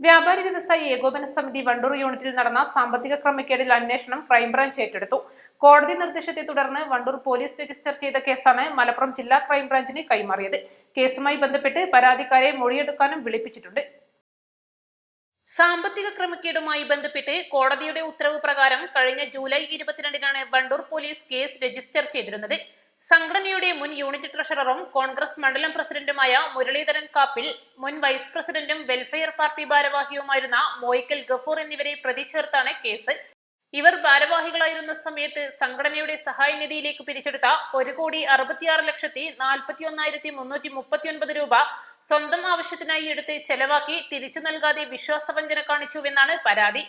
വ്യാപാരി വ്യവസായി ഏകോപന സമിതി വണ്ടൂർ യൂണിറ്റിൽ നടന്ന സാമ്പത്തിക ക്രമക്കേടിൽ അന്വേഷണം ക്രൈംബ്രാഞ്ച് ഏറ്റെടുത്തു. കോടതി നിർദ്ദേശത്തെ തുടർന്ന് വണ്ടൂർ പോലീസ് രജിസ്റ്റർ ചെയ്ത കേസാണ് മലപ്പുറം ജില്ലാ ക്രൈംബ്രാഞ്ചിന് കൈമാറിയത്. കേസുമായി ബന്ധപ്പെട്ട് പരാതിക്കാരെ മൊഴിയെടുക്കാനും വിളിപ്പിച്ചിട്ടുണ്ട്. സാമ്പത്തിക ക്രമക്കേടുമായി ബന്ധപ്പെട്ട് കോടതിയുടെ ഉത്തരവ് പ്രകാരം കഴിഞ്ഞ ജൂലൈ ഇരുപത്തിരണ്ടിനാണ് വണ്ടൂർ പോലീസ് കേസ് രജിസ്റ്റർ ചെയ്തിരുന്നത്. സംഘടനയുടെ മുൻ യൂണിറ്റ് ട്രഷററും കോൺഗ്രസ് മണ്ഡലം പ്രസിഡന്റുമായ മുരളീധരൻ കാപ്പിൽ മുൻ വൈസ് പ്രസിഡന്റും വെൽഫെയർ പാർട്ടി ഭാരവാഹിയുമായിരുന്ന മോയ്ക്കൽ ഗഫൂർ എന്നിവരെ പ്രതി ചേർത്താണ് കേസ്. ഇവർ ഭാരവാഹികളായിരുന്ന സമയത്ത് സംഘടനയുടെ സഹായ നിധിയിലേക്ക് പിരിച്ചെടുത്ത ഒരു കോടി അറുപത്തിയാറ് ലക്ഷത്തി നാൽപ്പത്തി ഒന്നായിരത്തി മുന്നൂറ്റി മുപ്പത്തി ഒൻപത് രൂപ സ്വന്തം ആവശ്യത്തിനായി എടുത്ത് ചെലവാക്കി തിരിച്ചു നൽകാതെ വിശ്വാസവഞ്ചന കാണിച്ചുവെന്നാണ് പരാതി.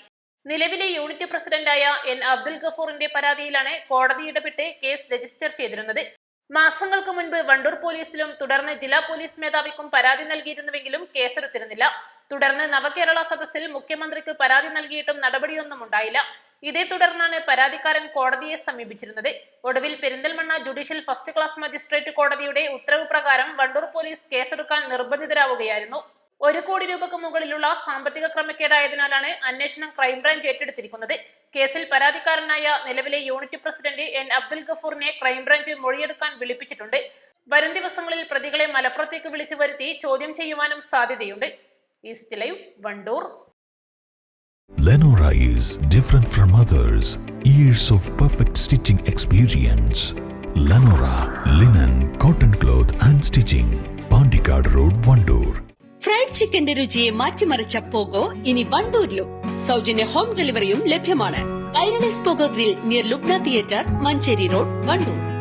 നിലവിലെ യൂണിറ്റ് പ്രസിഡന്റായ എൻ അബ്ദുൽ ഗഫൂറിന്റെ പരാതിയിലാണ് കോടതി ഇടപെട്ട് കേസ് രജിസ്റ്റർ ചെയ്തിരുന്നത്. മാസങ്ങൾക്ക് മുൻപ് വണ്ടൂർ പോലീസിലും തുടർന്ന് ജില്ലാ പോലീസ് മേധാവിക്കും പരാതി നൽകിയിരുന്നുവെങ്കിലും കേസെടുത്തിരുന്നില്ല. തുടർന്ന് നവകേരള സദസ്സിൽ മുഖ്യമന്ത്രിക്ക് പരാതി നൽകിയിട്ടും നടപടിയൊന്നും ഉണ്ടായില്ല. ഇതേ തുടർന്നാണ് പരാതിക്കാരൻ കോടതിയെ സമീപിച്ചിരുന്നത്. ഒടുവിൽ Perinthalmanna judicial first class magistrate കോടതിയുടെ ഉത്തരവ് പ്രകാരം വണ്ടൂർ പോലീസ് കേസെടുക്കാൻ നിർബന്ധിതരാവുകയായിരുന്നു. ഒരു കോടി രൂപക്ക് മുകളിലുള്ള സാമ്പത്തിക ക്രമക്കേടായതിനാലാണ് അന്വേഷണം ക്രൈംബ്രാഞ്ച് ഏറ്റെടുത്തിരിക്കുന്നത് കേസിൽ പരാതിക്കാരനായ നിലവിലെ യൂണിറ്റ് പ്രസിഡന്റ് എൻ അബ്ദുൽ ഗഫൂറിനെ ക്രൈംബ്രാഞ്ച് മൊഴിയെടുക്കാൻ വിളിപ്പിച്ചിട്ടുണ്ട് വരും ദിവസങ്ങളിൽ പ്രതികളെ മലപ്പുറത്തേക്ക് വിളിച്ചു വരുത്തി ചോദ്യം ചെയ്യുവാനും സാധ്യതയുണ്ട് east live Wandoor Lenora is different from others. Years of perfect stitching experience. Lenora linen, cotton cloth and ചിക്കന്റെ രുചിയെ മാറ്റിമറിച്ച പോഗോ ഇനി വണ്ടൂരിലും. സൗജന്യ ഹോം ഡെലിവറിയും ലഭ്യമാണ്. Kairali's Pogo grill near Lubna theatre Manjeri road Wandoor.